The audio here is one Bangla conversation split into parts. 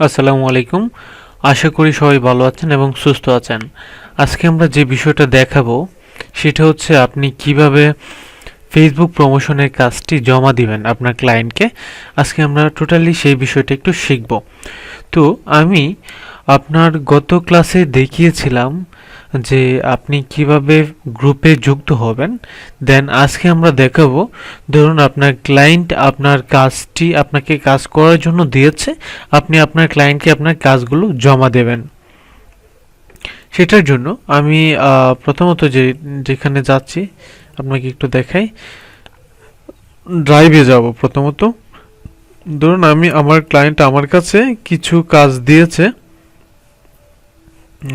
আসসালামু আলাইকুম। আশা করি সবাই ভালো আছেন এবং সুস্থ আছেন। আজকে আমরা যে বিষয়টা দেখাবো, সেটা হচ্ছে আপনি কীভাবে ফেসবুক প্রমোশনের কাজটি জমা দিবেন আপনার ক্লায়েন্টকে আজকে আমরা টোটালি সেই বিষয়টা একটু শিখব। তো আমি আপনার গত ক্লাসে দেখিয়েছিলাম যে আপনি কীভাবে গ্রুপে যুক্ত হবেন দেন আজকে আমরা দেখাবো, ধরুন আপনার ক্লায়েন্ট আপনার কাজটি আপনাকে কাজ করার জন্য দিয়েছে, আপনি আপনার ক্লায়েন্টকে আপনার কাজগুলো জমা দেবেন। সেটার জন্য আমি প্রথমত যে, যেখানে যাচ্ছি, আপনাকে একটু দেখাই। ড্রাইভে যাব প্রথমত। ধরুন আমি আমার ক্লায়েন্ট আমার কাছে কিছু কাজ দিয়েছে।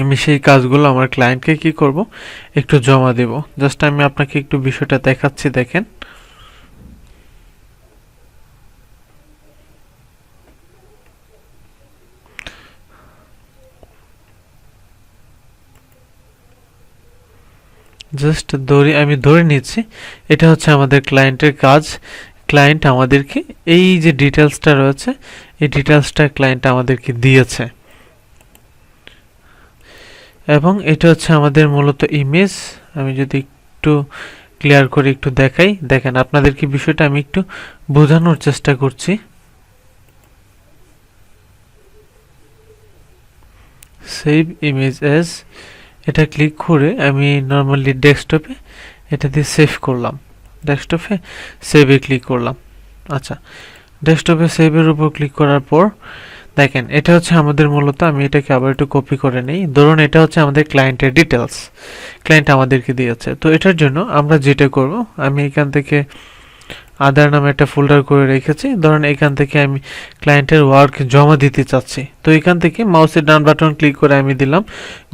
আমি সেই কাজগুলো আমার ক্লায়েন্টকে কি করব? একটু জমা দেব। জাস্ট আমি আপনাকে একটু বিষয়টা দেখাচ্ছি, দেখেন। জাস্ট ধরে, আমি ধরে নিচ্ছি, এটা হচ্ছে আমাদের ক্লায়েন্টের কাজ। ক্লায়েন্ট আমাদেরকে এই যে ডিটেলসটা রয়েছে, এই ডিটেলসটা ক্লায়েন্ট আমাদেরকে দিয়েছে। এবং এটা হচ্ছে আমাদের মূলত ইমেজ আমি যদি একটু ক্লিয়ার করে একটু দেখাই। দেখেন, আপনাদেরকে বিষয়টা আমি একটু বোঝানোর চেষ্টা করছি। সেভ ইমেজ অ্যাজ এটা ক্লিক করে আমি নর্মালি ডেস্কটপে এটা দিয়ে সেভ করলাম। ডেস্কটপে সেভে ক্লিক করলাম। আচ্ছা ডেস্কটপে সেভের উপর ক্লিক করার পর দেখেন, এটা হচ্ছে আমাদের মূলত, আমি এটাকে আবার একটু কপি করে নিই। ধরুন, এটা হচ্ছে আমাদের ক্লায়েন্টের ডিটেলস ক্লায়েন্ট আমাদেরকে দিয়েছে। তো এটার জন্য আমরা যেটা করব, আমি এখান থেকে আদার নামে একটা ফোল্ডার করে রেখেছি। ধরুন, এখান থেকে আমি ক্লায়েন্টের ওয়ার্ক জমা দিতে চাচ্ছি। তো এখান থেকে মাউসের ডান বাটন ক্লিক করে আমি দিলাম।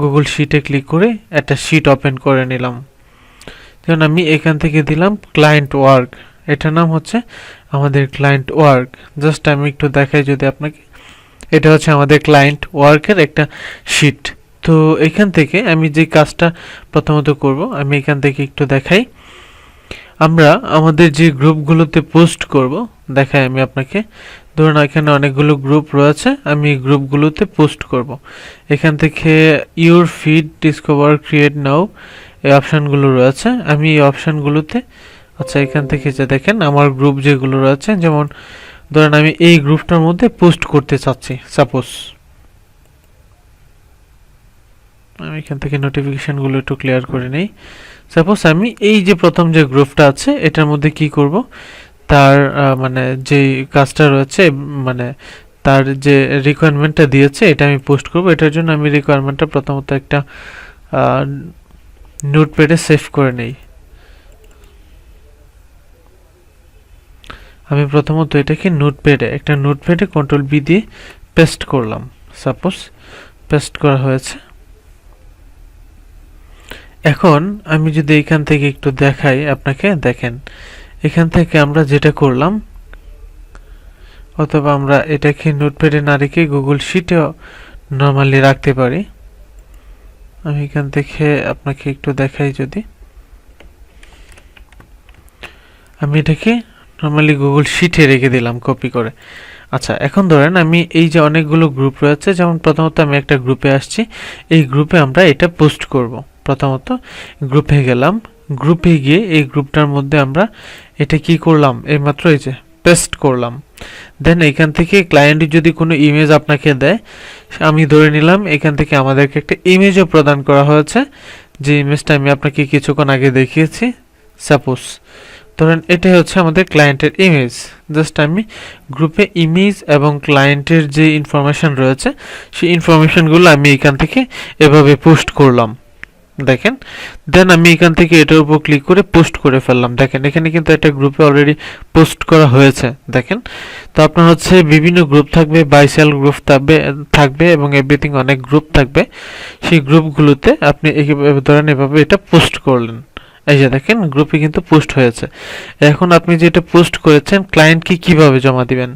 গুগল শিটে ক্লিক করে একটা শিট ওপেন করে নিলাম। যেমন আমি এখান থেকে দিলাম ক্লায়েন্ট ওয়ার্ক এটার নাম হচ্ছে আমাদের ক্লায়েন্ট ওয়ার্ক জাস্ট আমি একটু দেখাই যদি আপনাকে। এটা হচ্ছে আমাদের ক্লায়েন্ট ওয়ার্কের একটা শিট তো এখান থেকে আমি যে কাজটা প্রথমত করব, আমি এখান থেকে একটু দেখাই। আমরা আমাদের যে গ্রুপগুলোতে পোস্ট করব, দেখাই আমি আপনাকে। ধরুন এখানে অনেকগুলো গ্রুপ রয়েছে, আমি এই গ্রুপগুলোতে পোস্ট করব। এখান থেকে your feed discover create now এই অপশানগুলো রয়েছে। আমি এই অপশানগুলোতে আচ্ছা এখান থেকে যে দেখেন, আমার গ্রুপ যেগুলো রয়েছে, যেমন ধরেন আমি এই গ্রুপটার মধ্যে পোস্ট করতে চাচ্ছি সাপোজ আমি এখান থেকে নোটিফিকেশানগুলো একটু ক্লিয়ার করে নেই। সাপোজ আমি এই যে প্রথম যে গ্রুপটা আছে, এটার মধ্যে কি করব? তার মানে যে কাজটা রয়েছে মানে তার যে রিকোয়ারমেন্টটা দিয়েছে, এটা আমি পোস্ট করব। এটার জন্য আমি রিকোয়ারমেন্টটা প্রথমত একটা নোটপ্যাডে সেভ করে নেই। আমি প্রথমত এটাকে নোটপ্যাডে, একটা নোটপ্যাডে কন্ট্রোল বি দিয়ে পেস্ট করলাম। সাপোজ পেস্ট করা হয়েছে। এখন আমি যদি এখান থেকে একটু দেখাই আপনাকে, দেখেন, এখান থেকে আমরা যেটা করলাম, অথবা আমরা এটাকে নোটপ্যাডে না রেখে গুগল শিটেও নর্মালি রাখতে পারি। আমি এখান থেকে আপনাকে একটু দেখাই যদি। আমি এটাকে নর্মালি গুগল শিটে রেখে দিলাম কপি করে। আচ্ছা এখন ধরেন আমি এই যে অনেকগুলো গ্রুপ রয়েছে, যেমন প্রথমত আমি একটা গ্রুপে আসছি, এই গ্রুপে আমরা এটা পোস্ট করব। প্রথমত গ্রুপে গেলাম গ্রুপে গিয়ে এই গ্রুপটার মধ্যে আমরা এটা কি করলাম, এইমাত্র এই যে পেস্ট করলাম। দেন এখান থেকে ক্লায়েন্ট যদি কোনো ইমেজ আপনাকে দেয়, আমি ধরে নিলাম এখান থেকে আমাদেরকে একটা ইমেজও প্রদান করা হয়েছে। যে ইমেজটা আমি আপনাকে কিছুক্ষণ আগে দেখিয়েছি সাপোজ ধরেন এটাই হচ্ছে আমাদের ক্লায়েন্টের ইমেজ জাস্ট আমি গ্রুপে ইমেজ এবং ক্লায়েন্টের যে ইনফরমেশন রয়েছে, সেই ইনফরমেশনগুলো আমি এখান থেকে এভাবে পোস্ট করলাম। দেখেন? দেন আমি এখান থেকে এটার উপর ক্লিক করে পোস্ট করে ফেললাম। দেখেন, এখানে কিন্তু একটা গ্রুপে অলরেডি পোস্ট করা হয়েছে। দেখেন? তো আপনার হচ্ছে বিভিন্ন গ্রুপ থাকবে বাইসেল গ্রুপ থাকবে থাকবে এবং এভরিথিং অনেক গ্রুপ থাকবে। সেই গ্রুপগুলোতে আপনি ধরেন এভাবে এটা পোস্ট করলেন। এই যে দেখেন গ্রুপে কিন্তু পোস্ট হয়েছে। এখন আপনি যেটা পোস্ট করেছেন ক্লায়েন্টকে কীভাবে জমা দিবেন?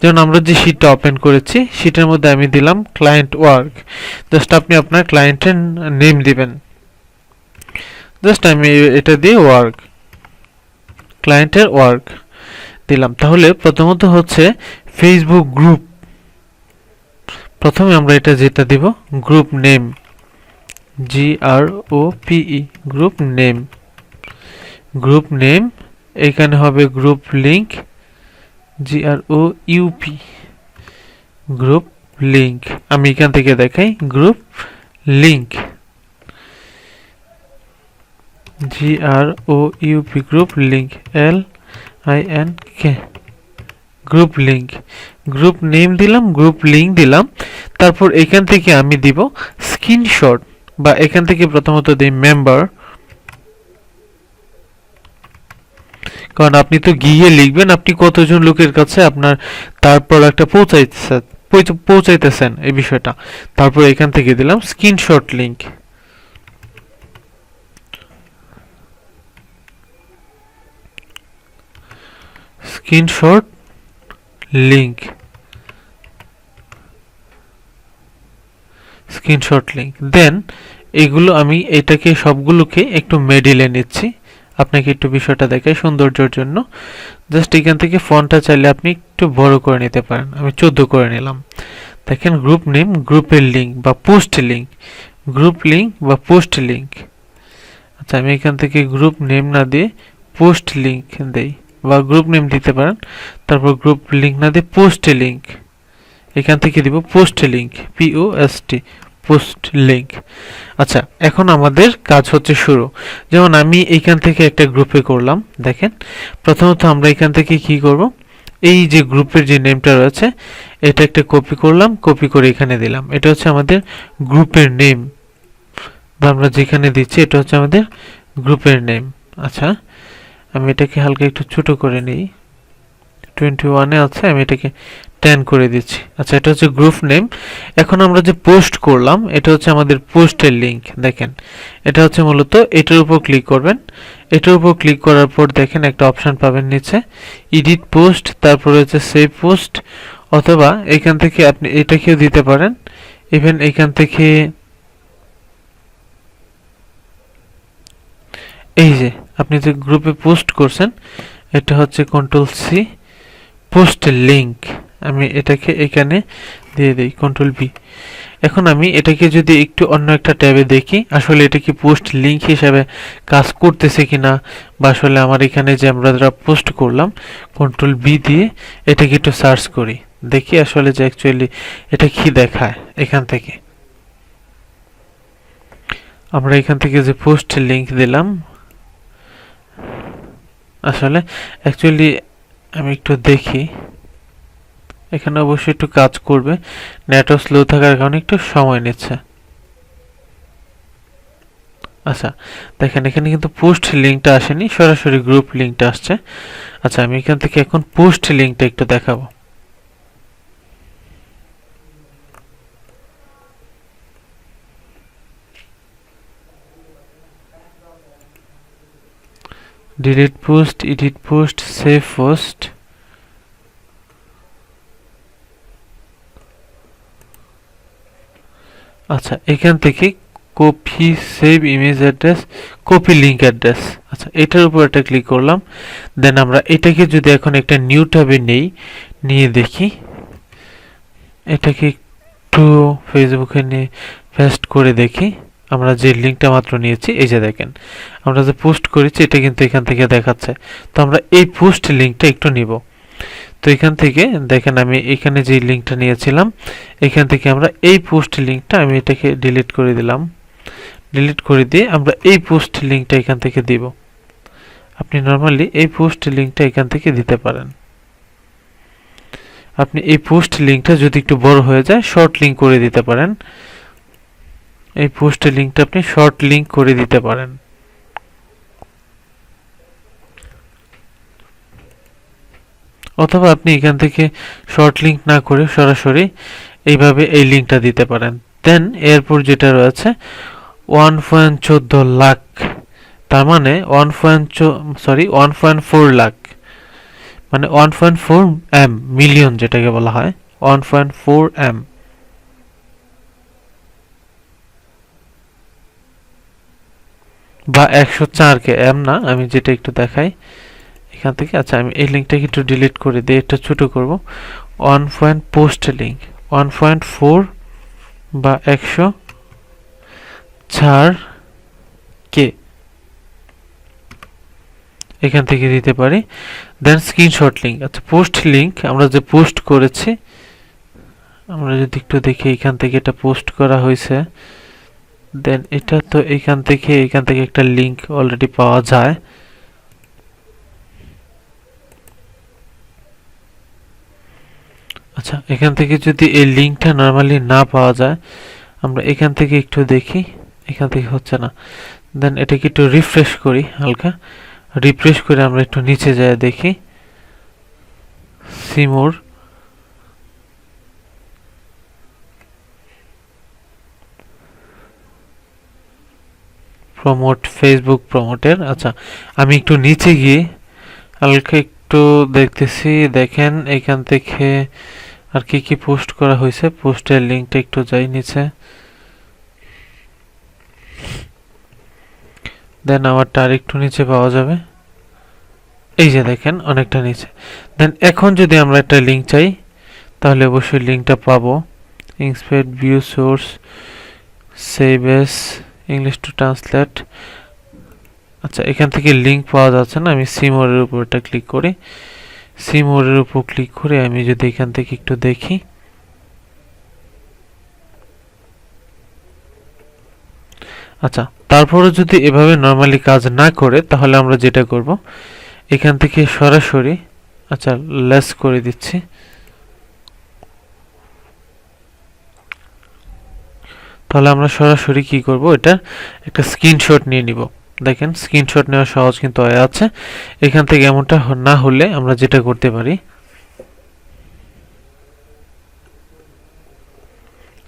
যেমন আমরা যে শিটটা ওপেন করেছি শিটের মধ্যে আমি দিলাম ক্লায়েন্ট ওয়ার্ক জাস্ট আপনি আপনার ক্লায়েন্টের নেম দিবেন। জাস্ট আমি এটা দিয়ে ওয়ার্ক ক্লায়েন্টের ওয়ার্ক দিলাম। তাহলে প্রথমত হচ্ছে ফেসবুক গ্রুপ প্রথমে আমরা এটা যেটা দিব group name G R O P group name group name এখানে হবে group link G R O U P group link আমি এখান থেকে দেখাই group link G R O U P group link L I N K group link group name দিলাম গ্রুপ লিংক দিলাম, তারপর এখান থেকে আমি দিব স্ক্রিনশট বা এখান থেকে প্রথমত দিই মেম্বার কারণ আপনি তো গিয়ে লিখবেন, আপনি কতজন লোকের কাছে আপনার তারপর একটা পৌঁছাইতেছেন পৌঁছ- পৌঁছাইতেছেন এই বিষয়টা। তারপর এখান থেকে দিলাম screenshot link screenshot link screenshot link then এগুলো আমি এটাকে সবগুলোকে একটু মেডিলে নিচ্ছি। আপনাকে একটু বিষয়টা দেখাই সৌন্দর্যের জন্য। জাস্ট এখান থেকে ফোনটা চাইলে আপনি একটু বড় করে নিতে পারেন। আমি চোদ্দ করে নিলাম। দেখেন গ্রুপ নেম গ্রুপের লিঙ্ক বা পোস্ট লিঙ্ক গ্রুপ লিঙ্ক বা পোস্ট লিঙ্ক আচ্ছা আমি এখান থেকে গ্রুপ নেম না দিয়ে পোস্ট লিঙ্ক দেই। বা গ্রুপ নেম দিতে পারেন। তারপর গ্রুপ লিঙ্ক না দিয়ে পোস্ট লিঙ্ক এখান থেকে দিব post link P O S T post link আচ্ছা এখন আমাদের কাজ হচ্ছে শুরু। যেমন আমি এইখান থেকে একটা গ্রুপে করলাম, দেখেন। প্রথমত আমরা এখান থেকে কি করব? এই যে গ্রুপের যে নেমটা রয়েছে, এটা একটা কপি করলাম, কপি করে এখানে দিলাম। এটা হচ্ছে আমাদের গ্রুপের নেম। বা আমরা যেখানে দিচ্ছি, এটা হচ্ছে আমাদের গ্রুপের নেম। আচ্ছা আমি এটাকে হালকা একটু ছোট করে নিই। টোয়েন্টি ওয়ানে আছে, আমি এটাকে টেন করে দিচ্ছি। আচ্ছা এটা হচ্ছে গ্রুপ নেম এখন আমরা যে পোস্ট করলাম, এটা হচ্ছে আমাদের পোস্টের লিংক দেখেন। এটা হচ্ছে মূলত এটার উপর ক্লিক করবেন। এটার উপর ক্লিক করার পর দেখেন একটা অপশন পাবেন নিচে এডিট পোস্ট তারপরে হচ্ছে সেভ পোস্ট অথবা এখান থেকে আপনি এটাকেও দিতে পারেন। ইভেন এখান থেকে এই যে, আপনি যে গ্রুপে পোস্ট করছেন, এটা হচ্ছে কন্ট্রোল সি পোস্ট লিংক আমি এটাকে এখানে দিয়ে দিই কন্ট্রোল বি এখন আমি এটাকে যদি একটু অন্য একটা ট্যাবে দেখি, আসলে এটা কি পোস্ট লিংক হিসাবে কাজ করতেছে কিনা, বা আসলে আমার এখানে যে আমরা যারা পোস্ট করলাম কন্ট্রোল বি দিয়ে এটাকে একটু সার্চ করি। দেখি আসলে যে অ্যাকচুয়ালি এটা কি দেখায় এখান থেকে। আমরা এখান থেকে যে পোস্ট লিংক দিলাম, আসলে অ্যাকচুয়ালি আমি একটু দেখি। এখানে অবশ্যই একটু কাজ করবে। নেটও স্লো থাকার কারণে একটু সময় নিচ্ছে। আচ্ছা দেখেন, এখানে কিন্তু পোস্ট লিঙ্কটা আসেনি, সরাসরি গ্রুপ লিঙ্কটা আসছে। আচ্ছা আমি এখান থেকে এখন পোস্ট লিঙ্কটা একটু দেখাবো। Delete post edit post save post আচ্ছা এখান থেকে copy save image address copy link address আচ্ছা এটার উপর একটা ক্লিক করলাম। দেন আমরা এটাকে যদি এখন একটা নিউ ট্যাবে নেই, নিয়ে দেখি। এটাকে একটু ফেসবুকে নিয়ে পেস্ট করে দেখি। আমরা যে লিঙ্কটা মাত্র নিয়েছি, এই যে দেখেন। আমরা যে পোস্ট করেছি, এটা কিন্তু এখান থেকে দেখাচ্ছে। তো আমরা এই পোস্ট লিঙ্কটা একটু নিব। তো এখান থেকে দেখেন আমি এখানে যে লিঙ্কটা নিয়েছিলাম, এখান থেকে আমরা এই পোস্ট লিঙ্কটা আমি এটাকে ডিলিট করে দিলাম। ডিলিট করে দিয়ে আমরা এই পোস্ট লিঙ্কটা এখান থেকে দিব। আপনি নর্মালি এই পোস্ট লিঙ্কটা এখান থেকে দিতে পারেন। আপনি এই পোস্ট লিঙ্কটা যদি একটু বড় হয়ে যায় শর্ট লিঙ্ক করে দিতে পারেন। এই পোস্ট লিঙ্কটা আপনি শর্ট লিঙ্ক করে দিতে পারেন। অথবা আপনি এখান থেকে শর্ট লিঙ্ক না করে সরাসরি এইভাবে এই লিঙ্কটা দিতে পারেন। দেন এরপর যেটা রয়েছে ওয়ান পয়েন্ট চোদ্দ লাখ তার মানে one point sorry one point four lakh মানে one point four M million যেটাকে বলা হয় ওয়ান পয়েন্ট ফোর এম বা একশো চারকে এম না, আমি যেটা একটু দেখাই এখান থেকে। আচ্ছা আমি এই লিঙ্কটাকে একটু ডিলিট করে দিই এটা ছোটো করব। One point post link one point four বা একশো চার কে এখান থেকে দিতে পারি। দেন স্ক্রিনশট লিঙ্ক আচ্ছা পোস্ট লিঙ্ক আমরা যে পোস্ট করেছি, আমরা যদি একটু দেখি এখান থেকে এটা পোস্ট করা হয়েছে দেন এটা তো এখান থেকে এখান থেকে একটা লিঙ্ক অলরেডি পাওয়া যায়। আচ্ছা এখান থেকে যদি এই লিঙ্কটা নর্মালি না পাওয়া যায়, আমরা এখান থেকে একটু দেখি। এখান থেকে হচ্ছে না। দেন এটাকে একটু রিফ্রেশ করি হালকা। রিফ্রেশ করে আমরা একটু নিচে যায় দেখি। সিমোর প্রমোট ফেসবুক প্রমোটের আচ্ছা আমি একটু নিচে গিয়ে হালকা একটু দেখতেছি। দেখেন, এখান থেকে আর কি কি পোস্ট করা হয়েছে? পোস্টের লিঙ্কটা একটু যাই নিচে। দেন আমারটা আর একটু নিচে পাওয়া যাবে। এই যে দেখেন, অনেকটা নিচে। দেন এখন যদি আমরা একটা লিঙ্ক চাই, তাহলে অবশ্যই লিঙ্কটা পাবো। Inspect view source save as English to translate আচ্ছা এখান থেকে লিঙ্ক পাওয়া যাচ্ছে না, আমি সিমোরের উপর এটা ক্লিক করি। সিমোরের উপর ক্লিক করে আমি যদি এখান থেকে একটু দেখি। আচ্ছা তারপরে যদি এভাবে নর্মালি কাজ না করে, তাহলে আমরা যেটা করব, এখান থেকে সরাসরি আচ্ছা লেস করে দিচ্ছি। তাহলে আমরা সরাসরি কি করব, এটা একটা স্ক্রিনশট নিয়ে নিব। দেখেন স্ক্রিনশট নেওয়া সহজ কিন্তু হয়ে আছে। এখান থেকে এমনটা না হলে আমরা যেটা করতে পারি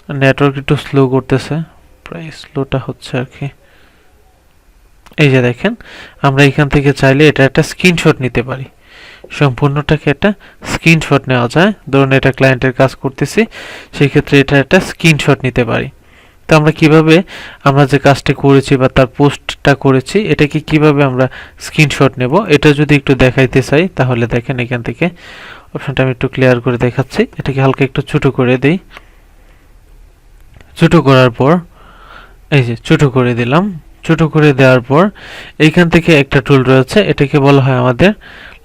নেটওয়ার্ক একটু স্লো করতেছে, প্রায় স্লোটা হচ্ছে আর কি। এই যে দেখেন, আমরা এখান থেকে চাইলে এটা একটা স্ক্রিনশট নিতে পারি। সম্পূর্ণটাকে একটা স্ক্রিনশট নেওয়া যায়। ধরুন, এটা ক্লায়েন্টের কাজ করতেছি সেই ক্ষেত্রে এটা একটা স্ক্রিনশট নিতে পারি। তো আমরা কীভাবে আমরা যে কাজটা করেছি বা তার পোস্টটা করেছি, এটাকে কীভাবে আমরা স্ক্রিনশট নেব, এটা যদি একটু দেখাইতে চাই, তাহলে দেখেন এখান থেকে অপশনটা আমি একটু ক্লিয়ার করে দেখাচ্ছি। এটাকে হালকা একটু ছোট করে দেই। ছোট করার পর, এই যে ছোট করে দিলাম। ছোট করে দেওয়ার পর, এইখান থেকে একটা টুল রয়েছে, এটাকে বলা হয় আমাদের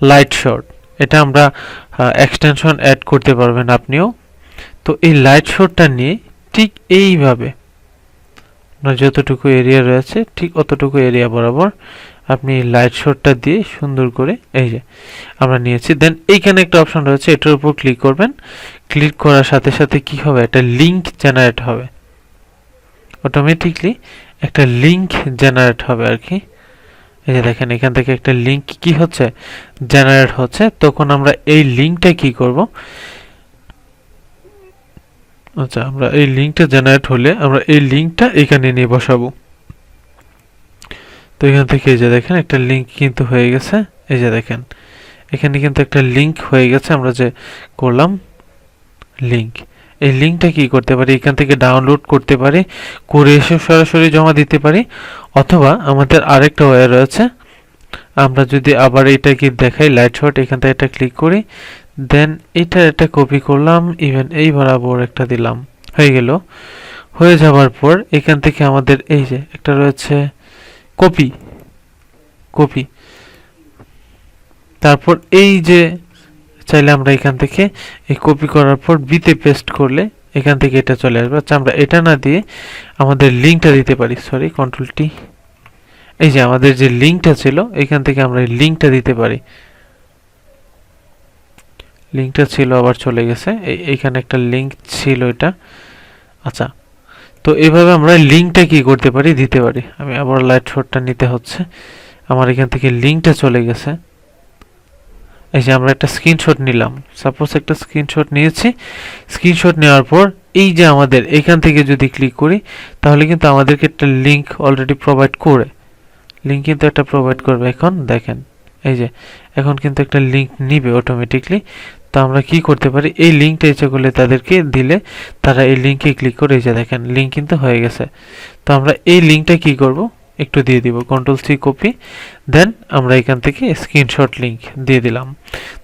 লাইট শট এটা আমরা এক্সটেনশন অ্যাড করতে পারবেন আপনিও। তো এই লাইট শটটা নিয়ে ঠিক এইভাবে আপনার যতটুকু এরিয়া রয়েছে, ঠিক অতটুকু এরিয়া বরাবর আপনি লাইট শটটা দিয়ে সুন্দর করে, এই যে, আমরা নিয়েছি। দেন এইখানে একটা অপশন রয়েছে, এটার উপর ক্লিক করবেন। ক্লিক করার সাথে সাথে কি হবে? একটা লিঙ্ক জেনারেট হবে। অটোমেটিকলি একটা লিঙ্ক জেনারেট হবে আর কি। এই যে দেখেন, এখান থেকে একটা লিঙ্ক কি হচ্ছে? জেনারেট হচ্ছে। তখন আমরা এই লিংকটা কি করব? আচ্ছা আমরা এই লিঙ্কটা জেনারেট হলে আমরা এই লিঙ্কটা এখানে নিয়ে বসাবো। তো এখান থেকে এই যে দেখেন, একটা লিঙ্ক কিন্তু হয়ে গেছে। এই যে দেখেন, এখানে কিন্তু একটা লিঙ্ক হয়ে গেছে, আমরা যে করলাম লিঙ্ক এই লিঙ্কটা কি করতে পারি? এখান থেকে ডাউনলোড করতে পারি, করে এসে সরাসরি জমা দিতে পারি, অথবা আমাদের আরেকটা ওয়ে রয়েছে। আমরা যদি আবার এটাকে দেখাই লাইট শট এখান থেকে এটা ক্লিক করি দেন এটা একটা কপি করলাম ইভেন এই বরাবর একটা দিলাম। হয়ে গেল। হয়ে যাওয়ার পর এখান থেকে আমাদের এই যে একটা রয়েছে কপি কপি তারপর এই যে চাইলে আমরা এখান থেকে এই কপি করার পর বিতে পেস্ট করলে এখান থেকে এটা চলে আসবে। আচ্ছা আমরা এটা না দিয়ে আমাদের লিঙ্কটা দিতে পারি। সরি কন্ট্রোল টি এই যে আমাদের যে লিঙ্কটা ছিল, এখান থেকে আমরা এই লিঙ্কটা দিতে পারি। লিঙ্কটা ছিল, আবার চলে গেছে। এইখানে একটা লিঙ্ক ছিল এটা। আচ্ছা তো এভাবে আমরা লিঙ্কটা কি করতে পারি? দিতে পারি। আমি আবার লাইট শটটা নিতে হচ্ছে। আমার এখান থেকে লিঙ্কটা চলে গেছে। এই যে আমরা একটা স্ক্রিনশট নিলাম। সাপোজ একটা স্ক্রিনশট নিয়েছি। স্ক্রিনশট নেওয়ার পর এই যে আমাদের, এখান থেকে যদি ক্লিক করি, তাহলে কিন্তু আমাদেরকে একটা লিঙ্ক অলরেডি প্রোভাইড করে। লিঙ্ক কিন্তু একটা প্রোভাইড করবে। এখন দেখেন, এই যে, এখন কিন্তু একটা লিঙ্ক নিবে অটোমেটিকলি তো আমরা কি করতে পারি? এই লিঙ্কটা ইচ্ছে করলে তাদেরকে দিলে তারা এই লিঙ্কে ক্লিক করে এই যে দেখেন লিঙ্ক কিন্তু হয়ে গেছে। তো আমরা এই লিঙ্কটা কি করব? একটু দিয়ে দিব কন্ট্রোল সি কপি দেন আমরা এখান থেকে স্ক্রিনশট লিঙ্ক দিয়ে দিলাম।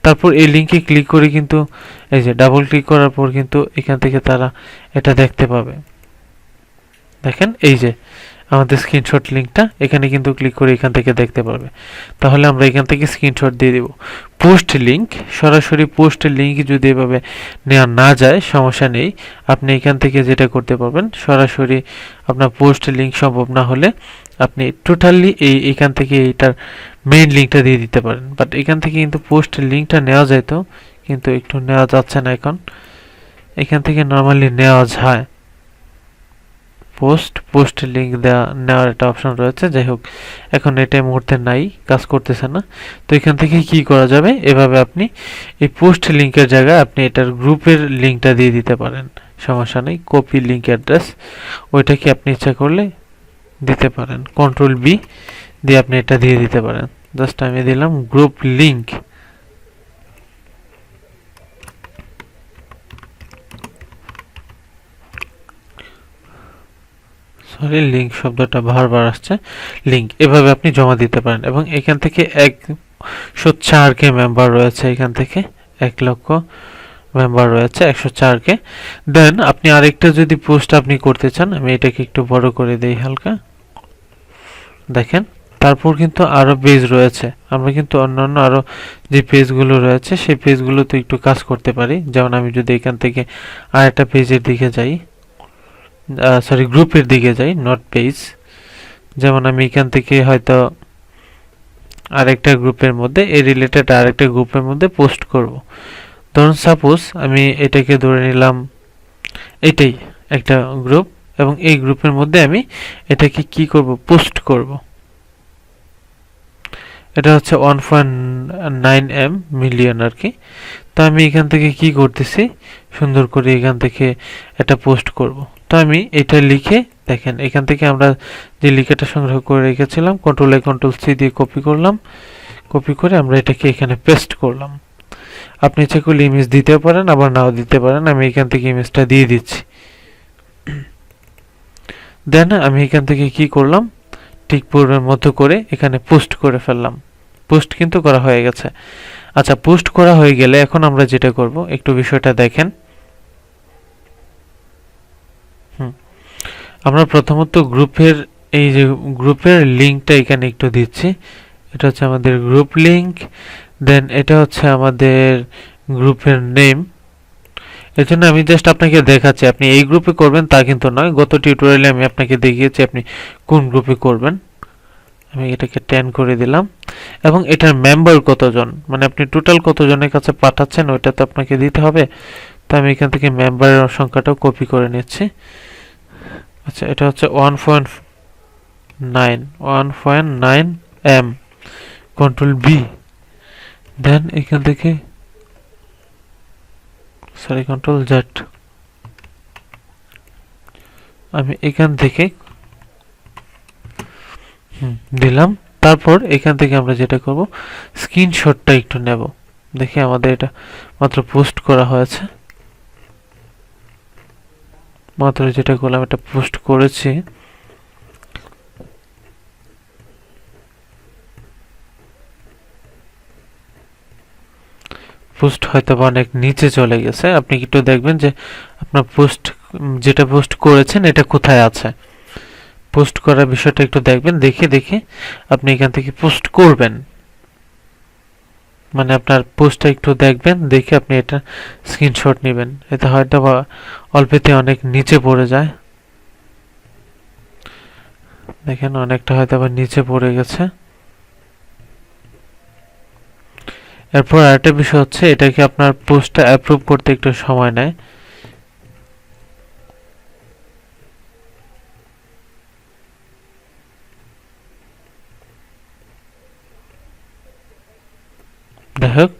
তারপর এই লিঙ্কে ক্লিক করে কিন্তু এই যে ডাবল ক্লিক করার পর কিন্তু এখান থেকে তারা এটা দেখতে পাবে। দেখেন, এই যে আমাদের স্ক্রিনশট লিঙ্কটা এখানে কিন্তু ক্লিক করে এখান থেকে দেখতে পারবে। তাহলে আমরা এখান থেকে স্ক্রিনশট দিয়ে দেব। পোস্ট লিঙ্ক সরাসরি পোস্ট লিঙ্ক যদি এভাবে নেওয়া না যায়, সমস্যা নেই। আপনি এখান থেকে যেটা করতে পারবেন, সরাসরি আপনার পোস্ট লিঙ্ক সম্ভব না হলে আপনি টোটালি এই এখান থেকে এইটার মেইন লিঙ্কটা দিয়ে দিতে পারেন। বাট এখান থেকে কিন্তু পোস্ট লিঙ্কটা নেওয়া যায় তো, কিন্তু একটু নেওয়া যাচ্ছে না এখন। এখান থেকে নর্মালি নেওয়া যায়। পোস্ট পোস্ট লিঙ্ক দেওয়া নেওয়ার একটা অপশন রয়েছে, যাই হোক, এখন এটা মুহূর্তে নাই, কাজ করতেছে না। তো এখান থেকে কি করা যাবে? এভাবে আপনি এই পোস্ট লিঙ্কের জায়গায় আপনি এটার গ্রুপের লিঙ্কটা দিয়ে দিতে পারেন। সমস্যা নেই কপি লিঙ্ক অ্যাড্রেস ওইটা কি আপনি ইচ্ছা করলে দিতে পারেন। কন্ট্রোল বি দিয়ে আপনি এটা দিয়ে দিতে পারেন। জাস্ট আমি দিলাম গ্রুপ লিঙ্ক সরি লিঙ্ক শব্দটা বারবার আসছে। লিঙ্ক এভাবে আপনি জমা দিতে পারেন এবং এখান থেকে একশো চার কে মেম্বার রয়েছে, এখান থেকে এক লক্ষ মেম্বার রয়েছে, একশো চার কে দেন আপনি আরেকটা যদি পোস্ট আপনি করতে চান, আমি এটাকে একটু বড় করে দেই হালকা। দেখেন, তারপর কিন্তু আরও পেজ রয়েছে। আমরা কিন্তু অন্যান্য আরও যে পেজগুলো রয়েছে, সেই পেজগুলোতে একটু কাজ করতে পারি। যেমন আমি যদি এখান থেকে আরেকটা পেজের দিকে যাই সরি গ্রুপের দিকে যাই নট পেজ যেমন আমি এখান থেকে হয়তো আরেকটা গ্রুপের মধ্যে এই রিলেটেড আরেকটা গ্রুপের মধ্যে পোস্ট করব। ধরুন সাপোজ আমি এটাকে ধরে নিলাম, এটাই একটা গ্রুপ এবং এই গ্রুপের মধ্যে আমি এটাকে কি করব পোস্ট করব। এটা হচ্ছে one point nine M million আর কি। তো আমি এখান থেকে কি করতেছি? সুন্দর করে এখান থেকে এটা পোস্ট করব। আমি এটা লিখে দেখেন, এখান থেকে আমরা যে লিখাটা সংগ্রহ করে রেখেছিলাম কন্ট্রোল এ কন্ট্রোল সি দিয়ে কপি করলাম। কপি করে আমরা এটাকে এখানে পেস্ট করলাম। আপনি ইচ্ছে করলে ইমেজ দিতেও পারেন, আবার নাও দিতে পারেন। আমি এখান থেকে ইমেজটা দিয়ে দিচ্ছি। দেন আমি এখান থেকে কি করলাম? ঠিক পূর্বের মতো করে এখানে পোস্ট করে ফেললাম। পোস্ট কিন্তু করা হয়ে গেছে। আচ্ছা পোস্ট করা হয়ে গেলে এখন আমরা যেটা করব, একটু বিষয়টা দেখেন। আমরা প্রথমত গ্রুপের, এই যে গ্রুপের লিঙ্কটা এখানে একটু দিচ্ছি। এটা হচ্ছে আমাদের গ্রুপ লিঙ্ক, দেন এটা হচ্ছে আমাদের গ্রুপের নেম। এর জন্য আমি জাস্ট আপনাকে দেখাচ্ছি, আপনি এই গ্রুপে করবেন তা কিন্তু নয়। গত টিউটোরিয়ালে আমি আপনাকে দেখিয়েছি আপনি কোন গ্রুপে করবেন। আমি এটাকে টেন করে দিলাম। এবং এটার মেম্বার কতজন? মানে আপনি টোটাল কতজনের কাছে পাঠাচ্ছেন, ওইটা তো আপনাকে দিতে হবে। তো আমি এখান থেকে মেম্বারের সংখ্যাটাও কপি করে নিচ্ছি। আচ্ছা এটা হচ্ছে one point nine one point nine M control B then এখান থেকে সরি কন্ট্রোল জেড আমি এখান থেকে দিলাম। তারপর এখান থেকে আমরা যেটা করব স্ক্রিনশটটা একটু নেব। দেখি আমাদের এটা মাত্র পোস্ট করা হয়েছে। মাত্র যেটা করলাম এটা পোস্ট করেছি। পোস্ট হয়তো অনেক নিচে চলে গেছে। আপনি একটু দেখবেন যে আপনার পোস্ট, যেটা পোস্ট করেছেন, এটা কোথায় আছে? পোস্ট করার বিষয়টা একটু দেখবেন, দেখে দেখে আপনি এখান থেকে পোস্ট করবেন। মানে আপনার পোস্টটা একটু দেখবেন, দেখে আপনি এটা স্ক্রিনশট নেবেন। এতে হয়তো বা অল্পেতে অনেক নিচে পড়ে যায়। দেখেন, অনেকটা হয়তো আবার নিচে পড়ে গেছে। এরপর আরেকটা বিষয় হচ্ছে, এটাকে আপনার পোস্টটা অ্যাপ্রুভ করতে একটু সময় নেয়। যাই হোক,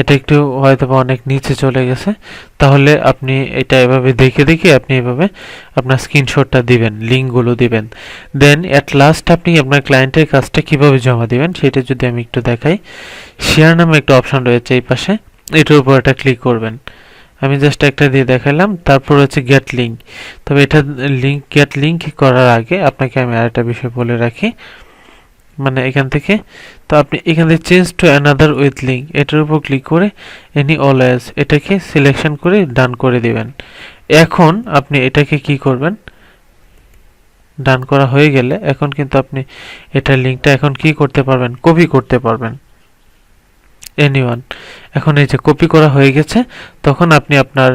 এটা একটু হয়তো বা অনেক নিচে চলে গেছে। তাহলে আপনি এটা এভাবে দেখে দেখে আপনি এভাবে আপনার স্ক্রিনশটটা দিবেন, লিঙ্কগুলো দিবেন। দেন অ্যাট লাস্ট আপনি আপনার ক্লায়েন্টের কাজটা কীভাবে জমা দিবেন, সেটা যদি আমি একটু দেখাই। শেয়ার নামে একটা অপশন রয়েছে এই পাশে, এটার উপর একটা ক্লিক করবেন। আমি জাস্ট একটা দিয়ে দেখালাম, তারপর হচ্ছে গেট লিঙ্ক তবে এটা লিঙ্ক গেট লিঙ্ক করার আগে আপনাকে আমি আরেকটা বিষয় বলে রাখি। মানে এখান থেকে। তো আপনি এখান থেকে change to another with link এটার উপর ক্লিক করে এনি অলওয়েজ এটাকে সিলেকশন করে ডান করে দিবেন। এখন আপনি এটাকে কি করবেন? ডান করা হয়ে গেলে এখন কিন্তু আপনি এটার লিঙ্কটা এখন কি করতে পারবেন? কপি করতে পারবেন। এনিওয়ান এখন এই যে কপি করা হয়ে গেছে, তখন আপনি আপনার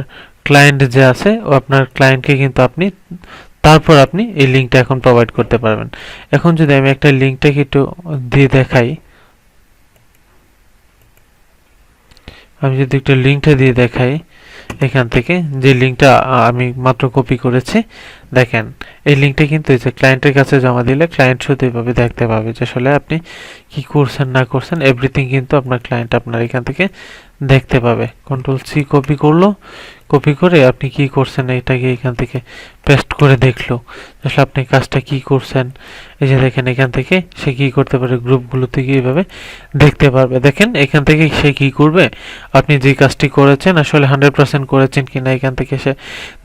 ক্লায়েন্ট যে আছে ও আপনার ক্লায়েন্টকে কিন্তু আপনি তারপর আপনি এই লিঙ্কটা এখন প্রোভাইড করতে পারবেন। এখন যদি আমি একটা লিঙ্কটাকে একটু দিয়ে দেখাই, আমি যদি একটা লিঙ্কটা দিয়ে দেখাই, এখান থেকে যে লিঙ্কটা আমি মাত্র কপি করেছি, দেখেন, এই লিঙ্কটা কিন্তু এই যে ক্লায়েন্টের কাছে জমা দিলে ক্লায়েন্ট শুধু এভাবে দেখতে পাবে যে আসলে আপনি কি করছেন, না করছেন এভরিথিং কিন্তু আপনার ক্লায়েন্ট আপনার এখান থেকে দেখতে পাবে। কন্ট্রোল সি কপি করল। কপি করে আপনি কি করছেন এটাকে এখান থেকে পেস্ট করে দেখল। আসলে আপনি কাজটা কি করছেন? এই যে দেখেন এখান থেকে সে কি করতে পারে? গ্রুপগুলোতে গিয়ে এভাবে দেখতে পারবে। দেখেন এখান থেকে সে কি করবে? আপনি যে কাজটি করেছেন আসলে হান্ড্রেড পার্সেন্ট করেছেন কিনা এখান থেকে সে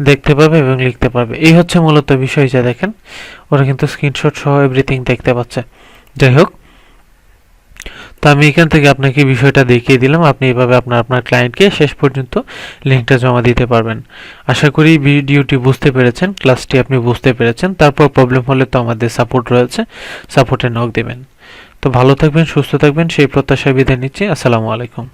দেখতে পাবে এবং লিখতে পারবে। এই হচ্ছে মূলত বিষয় যা দেখেন, ওরা কিন্তু স্ক্রিনশট সহ এভরিথিং দেখতে পাচ্ছে। যাই হোক তো আমি এখান থেকে আপনাকে বিষয়টা দেখিয়ে দিলাম। আপনি এভাবে আপনার আপনার ক্লায়েন্টকে শেষ পর্যন্ত লিঙ্কটা জমা দিতে পারবেন। আশা করি ভিডিওটি বুঝতে পেরেছেন ক্লাসটি আপনি বুঝতে পেরেছেন। তারপর প্রবলেম হলে তো আমাদের সাপোর্ট রয়েছে সাপোর্টে নক দেবেন। তো ভালো থাকবেন, সুস্থ থাকবেন, সেই প্রত্যাশায় বিদায় নিচ্ছি। আসসালামু আলাইকুম।